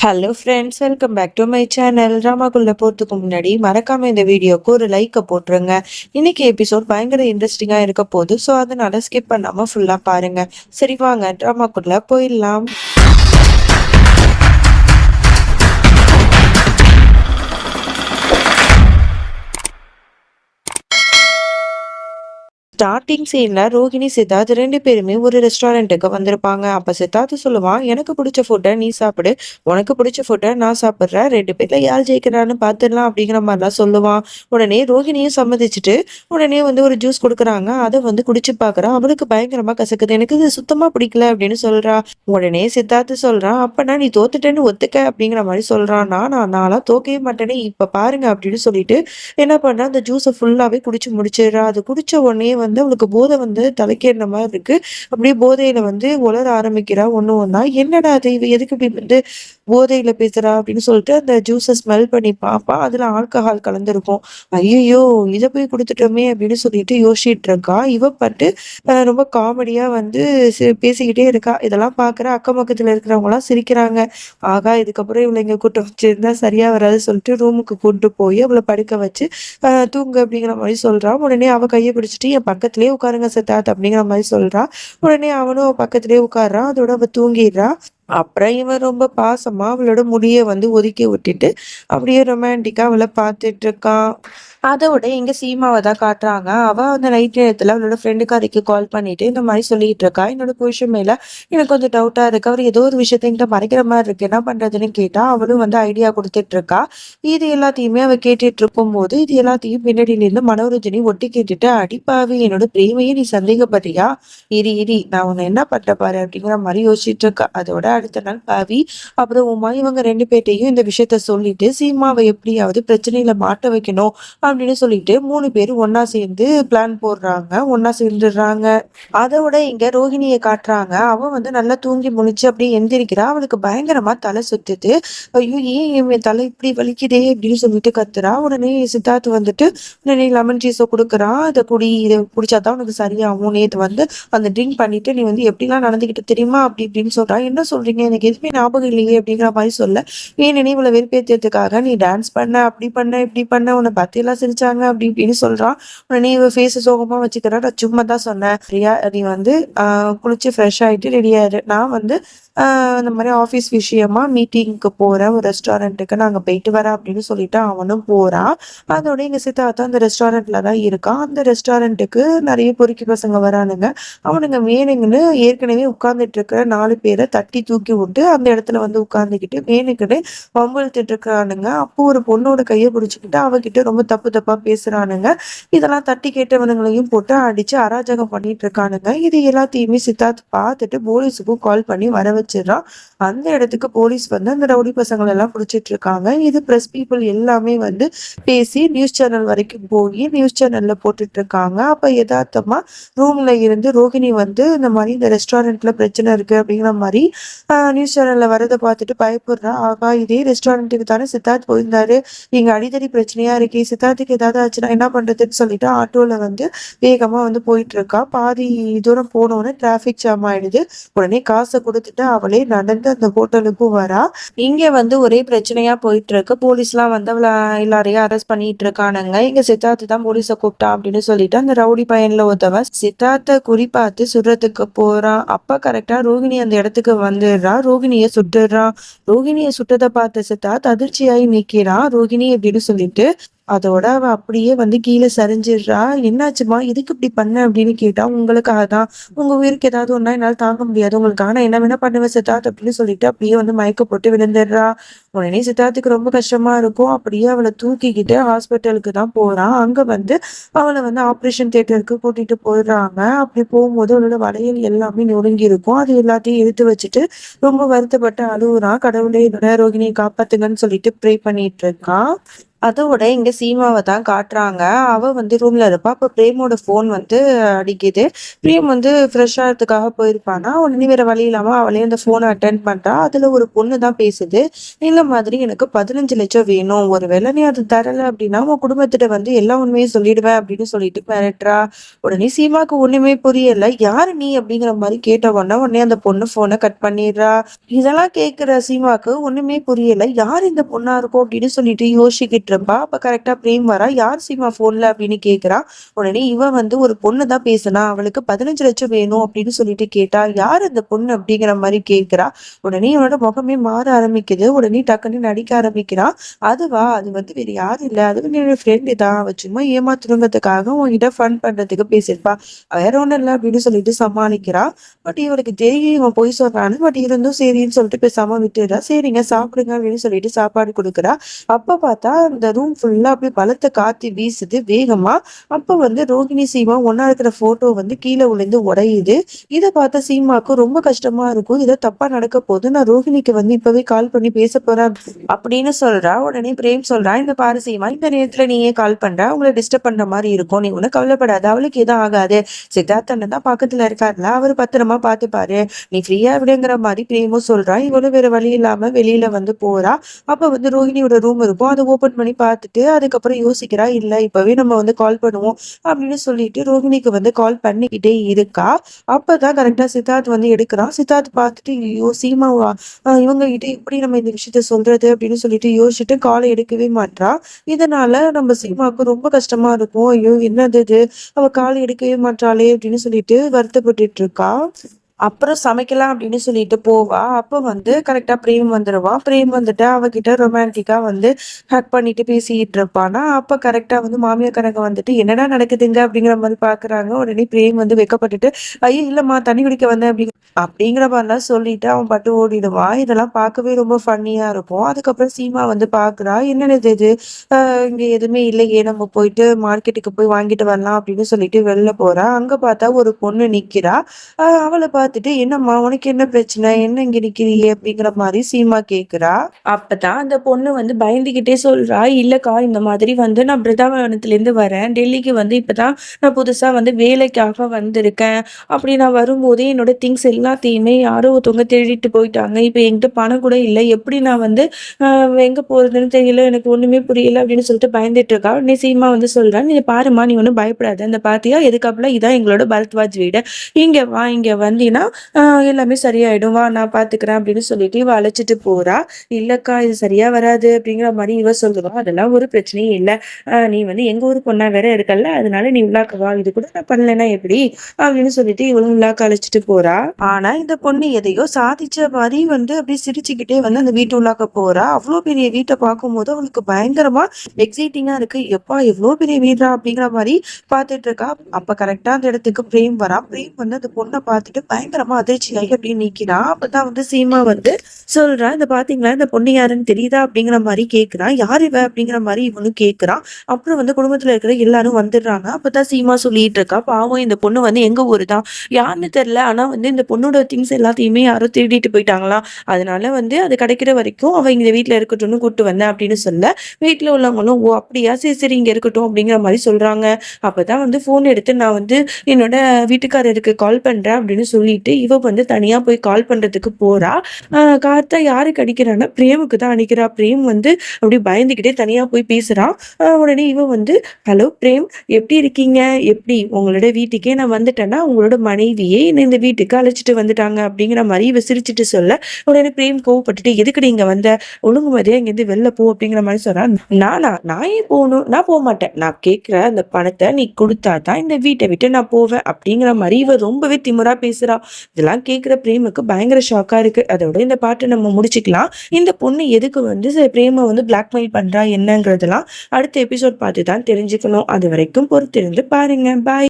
Hello friends welcome back to my channel ராமாக்குள்ளே போகிறதுக்கு முன்னாடி மறக்காம இந்த வீடியோக்கு ஒரு லைக்கை போட்டுருங்க. இன்னைக்கு எபிசோட் பயங்கர இன்ட்ரெஸ்டிங்காக இருக்க போகுது. ஸோ அதனால ஸ்கிப் பண்ணாமல் ஃபுல்லாக பாருங்க. சரி வாங்க ட்ராமாக்குள்ள போயிடலாம். ஸ்டார்டிங் சீன்ல ரோஹிணி சித்தார்த் ரெண்டு பேருமே ஒரு ரெஸ்டாரண்ட்டுக்கு வந்திருப்பாங்க. அப்ப சித்தார்த் சொல்லுவான் எனக்கு பிடிச்ச ஃபுட்டை நீ சாப்பிடு. உனக்கு பிடிச்ச ஃபுட்டை நான் சாப்பிட்றேன். ரெண்டு பேர்ல யார் ஜெயிக்கிறான்னு பார்த்துடலாம் அப்படிங்கிற மாதிரிலாம் சொல்லுவான் உடனே ரோஹிணியும் சம்மதிச்சுட்டு உடனே வந்து ஒரு ஜூஸ் கொடுக்குறாங்க. அதை வந்து குடிச்சு பார்க்குறான் அவளுக்கு பயங்கரமா கசக்குது. எனக்கு இது சுத்தமா பிடிக்கல அப்படின்னு சொல்றா. உடனே சித்தார்த்து சொல்றான் அப்பனா நீ தோத்துட்டேன்னு ஒத்துக்க அப்படிங்கிற மாதிரி சொல்றான் நான் நான்லாம் தோக்கவே மாட்டேனே. இப்ப பாருங்க அப்படின்னு சொல்லிட்டு என்ன பண்றா? அந்த ஜூஸை ஃபுல்லாவே குடிச்சு முடிச்சிடுறா. அது குடிச்ச உடனே வந்து அவளுக்கு போதை வந்து தலைக்கேறின மாதிரி இருக்கு. அப்படியே போதையில வந்து உலர ஆரம்பிக்கிறா. ஒன்று ஒன்றா என்னடா அது இவ எதுக்கு இப்படி வந்து போதையில பேசுறா? அப்படின்னு சொல்லிட்டு அந்த ஜூஸை ஸ்மெல் பண்ணி பார்ப்பா அதுல ஆல்கஹால் கலந்துருக்கும். ஐயோ இதை போய் கொடுத்துட்டோமே அப்படின்னு சொல்லிட்டு யோசிச்சுட்டு இருக்கா. இவ பட்டு ரொம்ப காமெடியா வந்து பேசிக்கிட்டே இருக்கா. இதெல்லாம் பாக்குற அக்கம் பக்கத்துல இருக்கிறவங்க எல்லாம் சிரிக்கிறாங்க. ஆகா இதுக்கப்புறம் இவளை இங்க கூட்டம் வச்சிருந்தா சரியா வராது சொல்லிட்டு ரூமுக்கு கூட்டு போய் அவளை படுக்க வச்சு தூங்கு அப்படிங்கிற மாதிரி சொல்றான் உடனே அவ கையை பிடிச்சிட்டு என் பக்கத்துலேயே உட்காருங்க சித்தார்த் அப்படிங்கிற மாதிரி சொல்கிறான் உடனே அவனும் பக்கத்துலேயே உட்காடுறான் அதோட அவன் தூங்கிடுறான் அப்புறம் இவன் ரொம்ப பாசமா அவளோட முடிய வந்து ஒதுக்கி விட்டுட்டு அப்படியே ரொமான்டிக்கா அவளை பார்த்துட்டு இருக்கான். அதோட இங்க சீமாவை தான் காட்டுறாங்க. அவ அந்த நைட் நேரத்துல அவளோட ஃப்ரெண்டு கதைக்கு கால் பண்ணிட்டு இந்த மாதிரி சொல்லிட்டு இருக்கா. என்னோட புருஷன் மேல எனக்கு கொஞ்சம் டவுட்டா இருக்கு. அவர் ஏதோ ஒரு விஷயத்த என்கிட்ட மறைக்கிற மாதிரி இருக்கு. என்ன பண்றதுன்னு கேட்டா அவளும் வந்து ஐடியா கொடுத்துட்டு இருக்கா. இது எல்லாத்தையுமே அவ கேட்டுட்டு இருக்கும் போது இது எல்லாத்தையும் பின்னாடியிலேருந்து மனோரஞ்சனி ஒட்டி கேட்டுட்டு அடிப்பாவி என்னோட பிரேமையை நீ சந்தேகப்படுறியா? இரி இரி நான் உன்னை என்ன பட்ட பாரு அப்படிங்கிற மாதிரி யோசிச்சுட்டு இருக்கா. அதோட அடுத்த நாள் பாவி. அப்புறம் உமா இவங்க ரெண்டு பேர்ட்டையும் இந்த விஷயத்த சொல்லிட்டு சீமாவை எப்படியாவது பிரச்சனையில மாட்ட வைக்கணும் அப்படின்னு சொல்லிட்டு மூணு பேர் ஒன்னா சேர்ந்து பிளான் போடுறாங்க. ஒன்னா சேர்ந்துடுறாங்க. அதோட இங்க ரோஹிணியை காட்டுறாங்க. அவ வந்து நல்லா தூங்கி முழிச்சு அப்படியே எந்திரிக்கிறா அவளுக்கு பயங்கரமா தலை சுத்துது. ஐயோ ஏன் என் தலை இப்படி வலிக்குதே அப்படின்னு சொல்லிட்டு கத்துறா. உடனே சித்தார்த் வந்துட்டு உடனே லெமன் ஜூஸை கொடுக்குறான் அதை குடி. இதை குடிச்சாதான் உனக்கு சரியாகும் நேற்று வந்து அந்த ட்ரிங்க் பண்ணிட்டு நீ வந்து எப்படிலாம் நடந்துக்கிட்டு தெரியுமா? அப்படி இப்படின்னு சொல்றா. என்ன சொல்றீங்க. எனக்கு எதுவுமே ஞாபகம் இல்லையே அப்படிங்கிற மாதிரி சொல்ல. ஏன் நினைவுல வெறுப்பேற்றதுக்காக நீ டான்ஸ் பண்ண அப்படி பண்ண இப்படி பண்ண உன்னை பத்தி எல்லாம் சிரிச்சாங்க அப்படி இப்படின்னு சொல்றான். உன்னை நீ ஃபேஸ் சோகமா வச்சுக்கிறா. நான் சும்மா தான் சொன்னேன். ரியா நீ வந்து குளிச்சு ஃப்ரெஷ் ஆயிட்டு ரெடியாரு நான் வந்து இந்த மாதிரி ஆஃபீஸ் விஷயமா மீட்டிங்க்கு போகிறேன் ஒரு ரெஸ்டாரண்ட்டுக்கு நாங்கள் போயிட்டு வரேன் அப்படின்னு சொல்லிட்டு அவனும் போகிறான் அதோட எங்கள் சித்தாத்தா அந்த ரெஸ்டாரண்ட்டில் தான் இருக்கான். அந்த ரெஸ்டாரண்ட்டுக்கு நிறைய பொறுக்கி பசங்க வரானுங்க. அவனுங்க வேணுங்கன்னு ஏற்கனவே உட்கார்ந்துட்டு இருக்கிற நாலு பேரை தட்டி தூக்கி விட்டு அந்த இடத்துல வந்து உட்காந்துக்கிட்டு வேணுக்கிட்டு வம்புழுத்துட்டு இருக்கிறானுங்க. அப்போ ஒரு பொண்ணோட கையை பிடிச்சிக்கிட்டு அவகிட்ட ரொம்ப தப்பு தப்பாக பேசுகிறானுங்க இதெல்லாம் தட்டி கேட்டவனுங்களையும் போட்டு அடித்து அராஜகம் பண்ணிட்டு இருக்கானுங்க. இது எல்லாத்தையுமே சித்தார்த் பார்த்துட்டு போலீஸுக்கும் கால் பண்ணி வர வச்சிடறான். அந்த இடத்துக்கு போலீஸ் வந்து அந்த ரவுடி பசங்களை எல்லாம் பிடிச்சிட்டு இருக்காங்க. இது ப்ரெஸ் பீப்புள் எல்லாமே வந்து பேசி நியூஸ் சேனல் வரைக்கும் போய் நியூஸ் சேனல்ல போட்டுட்டு இருக்காங்க. அப்ப யதார்த்தமா ரூம்ல இருந்து ரோஹிணி வந்து இந்த மாதிரி இந்த ரெஸ்டாரண்ட்ல பிரச்சனை இருக்கு அப்படிங்கிற மாதிரி நியூஸ் சேனல்ல வரதை பார்த்துட்டு பயப்படுறான் ஆகா இதே ரெஸ்டாரண்ட்டுக்கு தானே சித்தார்த் போயிருந்தாரு. இங்க அடிதடி பிரச்சனையா இருக்கு சித்தார்த்துக்கு ஏதாவது ஆச்சுன்னா என்ன பண்றதுன்னு சொல்லிட்டு ஆட்டோல வந்து வேகமா வந்து போயிட்டு இருக்கா பாதி தூரம் போனோன்னு டிராபிக் ஜாம் ஆயிடுது. உடனே காசை கொடுத்துட்டு அவளே நடந்து அந்த ஹோட்டலுக்கும் வரா. இங்க வந்து ஒரே பிரச்சனையா போயிட்டு இருக்கு போலீஸ் எல்லாம் வந்து அவளை எல்லாரையும் அரெஸ்ட் பண்ணிட்டு இருக்கானுங்க இங்க சித்தார்த்து தான் போலீஸ கூப்பிட்டா அப்படின்னு சொல்லிட்டு அந்த ரவுடி பையன்ல ஒருத்தவன் சித்தார்த்த குறிப்பாத்து சுடுறதுக்கு போறான் அப்ப கரெக்டா ரோகிணி அந்த இடத்துக்கு வந்து வந்துடுறா ரோகிணிய சுட்டுறான் ரோகிணிய சுட்டதை பார்த்த சித்தார்த் அதிர்ச்சியாகி நிக்கிறா. ரோகிணி அப்படின்னு சொல்லிட்டு அதோட அவ அப்படியே வந்து கீழே சரிஞ்சிடுறா. என்னாச்சுமா? இதுக்கு இப்படி பண்ண? அப்படின்னு கேட்டா உங்களுக்காக தான் உங்க உயிருக்கு ஏதாவது ஒன்னா என்னால தாங்க முடியாது. உங்களுக்கு ஆனா என்ன வேணா பண்ணுவேன் சித்தார்த் அப்படின்னு சொல்லிட்டு அப்படியே வந்து மயக்க போட்டு விழுந்துடுறா. உடனே சித்தார்த்துக்கு ரொம்ப கஷ்டமா இருக்கும். அப்படியே அவளை தூக்கிக்கிட்டு ஹாஸ்பிட்டலுக்கு தான் போறான் அங்க வந்து அவளை வந்து ஆப்ரேஷன் தியேட்டருக்கு கூட்டிட்டு போயிடுறாங்க. அப்படி போகும்போது அவளோட வளையல் எல்லாமே நொறுங்கி இருக்கும். அது எல்லாத்தையும் எடுத்து வச்சுட்டு ரொம்ப வருத்தப்பட்டு அழுகுறான் கடவுளே என்னோட ரோகிணியை காப்பாத்துங்கன்னு சொல்லிட்டு ப்ரே பண்ணிட்டு இருக்கான் அதோட இங்க சீமாவை தான் காட்டுறாங்க. அவ வந்து ரூம்ல இருப்பா. அப்ப பிரேமோட ஃபோன் வந்து அடிக்குது. பிரேம் வந்து ஃப்ரெஷ் ஆகிறதுக்காக போயிருப்பானா, உடனே வேற வழி இல்லாம அவளே அந்த போனை அட்டன் பண்றா. அதுல ஒரு பொண்ணு தான் பேசுது. இந்த மாதிரி எனக்கு 15,00,000 வேணும். ஒரு நீ அது தரல அப்படின்னா, உன் குடும்பத்திட்ட வந்து எல்லா உண்மையும் சொல்லிடுவேன் அப்படின்னு சொல்லிட்டு மிரட்டுறா. உடனே சீமாக்கு ஒண்ணுமே புரியல. யாரு நீ அப்படிங்கிற மாதிரி கேட்ட உடனே, உடனே அந்த பொண்ணு போனை கட் பண்ணிடுறா. இதெல்லாம் கேட்கிற சீமாக்கு ஒண்ணுமே புரியல. யார் இந்த பொண்ணா இருக்கும் அப்படின்னு சொல்லிட்டு யோசிக்கிட்டு இருப்பா. அப்ப கரெக்ட்டா பிரேம் வரா. யார் சீமா ஃபோன்ல அப்படின்னு கேட்கிறா. உடனே இவ வந்து ஒரு பொண்ணு தான் பேசுனா. அவளுக்கு 15,00,000 வேணும் அப்படின்னு சொல்லிட்டு கேட்டா. யார் அந்த பொண்ணு அப்படிங்கிற மாதிரி கேட்கிறா. உடனே இவனோட முகமே மாற ஆரம்பிக்குது. உடனே டக்குன்னு நடிக்க ஆரம்பிக்கிறான். அதுவா? அது வந்து வேற யாரும் இல்ல. அது வந்து என்னோட ஃப்ரெண்டு தான். அவ சும்மா ஏமாத்துறதுக்காக உன்கிட்ட ஃபன் பண்றதுக்கு பேசியிருப்பா. வேற ஒண்ணும் இல்ல அப்படின்னு சொல்லிட்டு சமாளிக்கிறா. பட் இவளுக்கு தெரியும் இவன் பொய் சொல்றான்னு. பட் இருந்தும் சரின்னு சொல்லிட்டு பேசாம விட்டுடுறா. சரிங்க சாப்பிடுங்க அப்படின்னு சொல்லிட்டு சாப்பாடு கொடுக்குறா அப்ப பார்த்தா அந்த ரூம் ஃபுல்லா அப்படியே பலத்த காத்து வீசுது வேகமா. அப்ப வந்து ரோகிணி, சீமா ஒன்னா இருக்கிற போட்டோ வந்து கீழ விழுந்து உடையுது. இத பார்த்த சீமாவுக்கு ரொம்ப கஷ்டமா இருக்கும். இதை தப்பா நடக்க போகுது. நான் ரோகிணிக்கு வந்து இப்பவே கால் பண்ணி பேச போறேன் அப்படின்னு சொல்றா. உடனே பிரேம் சொல்றா இந்த பாரு சீமா இந்த நேரத்துல நீ ஏன் கால் பண்ற? உங்களை டிஸ்டர்ப் பண்ற மாதிரி இருக்கும். நீ ஒன்னும் கவலைப்படாது அவளுக்கு எதுவும் ஆகாது. சித்தார்த்த அண்ணன் தான் பக்கத்துல இருக்காருல்ல. அவர் பத்திரமா பாத்துப்பாரு நீ ஃப்ரீயா விடுங்கிற மாதிரி பிரேமும் சொல்றா இவளும் வேற வழி இல்லாம வெளியில வந்து போறா. அப்ப வந்து ரோகிணியோட ரூம் இருக்கும். அத ஓப்பன் பண்ணி பார்த்துட்டு அதுக்கப்புறம் யோசிக்கிறா. இல்ல இப்பவே நம்ம வந்து கால் பண்ணுவோம் அப்படின்னு சொல்லிட்டு ரோஹிணிக்கு வந்து கால் பண்ணிக்கிட்டே இருக்கா. அப்பதான் கரெக்டாக சித்தார்த் வந்து எடுக்கிறான் சித்தார்த் பார்த்துட்டு ஐயோ! சீமாவா? இவங்க கிட்ட எப்படி நம்ம இந்த விஷயத்த சொல்றது அப்படின்னு சொல்லிட்டு யோசிச்சுட்டு காலை எடுக்கவே மாட்றா. இதனால நம்ம சீமாவுக்கு ரொம்ப கஷ்டமா இருக்கும். ஐயோ! என்னது இது? அவ காலை எடுக்கவே மாட்றாளே அப்படின்னு சொல்லிட்டு வருத்தப்பட்டுட்டு இருக்கா. அப்புறம் சமைக்கலாம் அப்படின்னு சொல்லிட்டு போவா. அப்போ வந்து கரெக்டாக பிரேம் வந்துருவான். பிரேம் வந்துட்டு அவகிட்ட ரொமான்டிக்கா வந்து ஹக் பண்ணிட்டு பேசிட்டு இருப்பானா, அப்ப கரெக்டாக வந்து மாமியாக்காரங்க வந்துட்டு என்னடா நடக்குதுங்க அப்படிங்கிற மாதிரி பார்க்குறாங்க. உடனே பிரேம் வந்து வைக்கப்பட்டுட்டு ஐயோ! இல்லம்மா தண்ணி குடிக்க வந்தேன் அப்படி அப்படிங்கிற மாதிரிலாம் சொல்லிட்டு அவன் பட்டு ஓடிடுவான். இதெல்லாம் பார்க்கவே ரொம்ப ஃபன்னியா இருக்கும். அதுக்கப்புறம் சீமா வந்து பார்க்குறா. என்னென்னது இது? இங்கே இங்க எதுவுமே இல்லையே! நம்ம போயிட்டு மார்க்கெட்டுக்கு போய் வாங்கிட்டு வரலாம் அப்படின்னு சொல்லிட்டு வெளில போறா. அங்க பார்த்தா ஒரு பொண்ணு நிக்கிறா. அவளை அவள பார்த்துட்டு என்னம்மா உனக்கு என்ன பிரச்சனை? என்ன இங்க நிக்கிறீங்க அப்படிங்கிற மாதிரி சீமா கேக்குறா அப்பதான் அந்த பொண்ணு வந்து பயந்துகிட்டே சொல்றா. இல்லக்கா இந்த மாதிரி வந்து நான் பிருந்தாவனத்துலேருந்து வரேன். டெல்லிக்கு வந்து இப்பதான் நான் புதுசா வந்து வேலைக்காக வந்திருக்கேன். அப்படி நான் வரும்போதே என்னோட திங்ஸ் எல்லாத்தையுமே யாரோ ஒருத்தவங்க திருடிட்டு போயிட்டாங்க. இப்ப என்கிட்ட பணம் கூட இல்லை எப்படி நான் வந்து எங்க போறதுன்னு தெரியல. எனக்கு ஒண்ணுமே புரியல அப்படின்னு சொல்லிட்டு பயந்துட்டு இருக்கா. நீ சீமா வந்து சொல்றா. நீ பாரும்மா நீ ஒன்றும் பயப்படாத. அந்த பாத்தியா எதுக்காப்புல இதான் எங்களோட பரத்வாஜ் வீடு. இங்க வா இங்க வந்து அப்படின்னா எல்லாமே சரியாயிடும். வா நான் பார்த்துக்கிறேன் அப்படின்னு சொல்லிட்டு இவ அழைச்சிட்டு போறா. இல்லக்கா இது சரியா வராது அப்படிங்கிற மாதிரி இவ சொல்லுவா. அதெல்லாம் ஒரு பிரச்சனையும் இல்ல. நீ வந்து எங்க ஊர் பொண்ணா வேற இருக்கல்ல. அதனால நீ விழாக்க வா. இது கூட நான் பண்ணலன்னா எப்படி? அப்படின்னு சொல்லிட்டு இவளும் உள்ளாக்க அழைச்சிட்டு போறா. ஆனா இந்த பொண்ணு எதையோ சாதிச்ச மாதிரி வந்து அப்படியே சிரிச்சுக்கிட்டே வந்து அந்த வீட்டு உள்ளாக்க போறா. அவ்வளவு பெரிய வீட்டை பார்க்கும்போது அவளுக்கு பயங்கரமா எக்ஸைட்டிங்கா இருக்கு. எப்பா எவ்ளோ பெரிய வீடா அப்படிங்கிற மாதிரி பார்த்துட்டு இருக்கா. அப்ப கரெக்டா அந்த இடத்துக்கு பிரேம் வரா பிரேம் வந்து அந்த பொண்ண பார்த்துட்டு பயங்கரமா அதிர்ச்சியாகி அப்படின்னு நிக்கிறான். அப்பதான் வந்து சீமா வந்து சொல்றா. இந்த பாத்தீங்களா இந்த பொண்ணு யாருன்னு தெரியுதா? அப்படிங்கிற மாதிரி கேட்கிறா. யார் இவ? அப்படிங்கிற மாதிரி இவனும் கேக்குறான் அப்புறம் வந்து குடும்பத்துல இருக்கிற எல்லாரும் வந்துடுறாங்க. அப்பதான் சீமா சொல்லிட்டு இருக்கா. பாவம் இந்த பொண்ணு வந்து எங்க ஊரு தான். யாருன்னு தெரியல. ஆனா வந்து இந்த பொண்ணோட திங்ஸ் எல்லாத்தையுமே யாரோ திருடிட்டு போயிட்டாங்களா அதனால வந்து அது கிடைக்கிற வரைக்கும் அவ இந்த வீட்டுல இருக்கட்டும்னு கூட்டு வந்தேன் அப்படின்னு சொல்ல, வீட்டுல உள்ளவங்களும் ஓ! அப்படியா? சரி, சரி இங்க இருக்கட்டும் அப்படிங்கிற மாதிரி சொல்றாங்க. அப்பதான் வந்து ஃபோன் எடுத்து நான் வந்து என்னோட வீட்டுக்காரருக்கு கால் பண்றேன் அப்படின்னு சொல்லி சொல்லிட்டு இவ வந்து தனியா போய் கால் பண்றதுக்கு போறா. காத்தா யாருக்கு அடிக்கிறான்னா, பிரேமுக்கு தான் அடிக்கிறா. பிரேம் வந்து அப்படியே பயந்துகிட்டே தனியா போய் பேசுறான். உடனே இவ வந்து ஹலோ பிரேம் எப்படி இருக்கீங்க? எப்படி உங்களோட வீட்டுக்கே நான் வந்துட்டேன்னா, உங்களோட மனைவியே என்னை இந்த வீட்டுக்கு அழைச்சிட்டு வந்துட்டாங்க அப்படிங்கிற மாதிரி இவ சிரிச்சுட்டு சொல்ல, உடனே பிரேம் கோவப்பட்டுட்டு எதுக்குடி இங்க வந்த? ஒழுங்கு மரியாதையா இங்கேருந்து வெளில போ அப்படிங்கிற மாதிரி சொல்றா. நானா? நான் ஏன் போகணும் நான் போக மாட்டேன் நான் கேட்கிற அந்த பணத்தை நீ கொடுத்தா தான் இந்த வீட்டை விட்டு நான் போவேன் அப்படிங்கிற மாதிரி இவ ரொம்பவே திமுறா பேசுறா. இதெல்லாம் கேட்கிற பிரேமுக்கு பயங்கர ஷாக்காக இருக்கு. அதோட இந்த பாட்டை நம்ம முடிச்சுக்கலாம். இந்த பொண்ணு எதுக்கு வந்து பிரேமை வந்து பிளாக்மெயில் பண்றா என்னங்கிறதெல்லாம் அடுத்த எபிசோட் பார்த்து தான் தெரிஞ்சுக்கணும். அதுவரைக்கும் பொறுத்திருந்து பாருங்க. பாய்.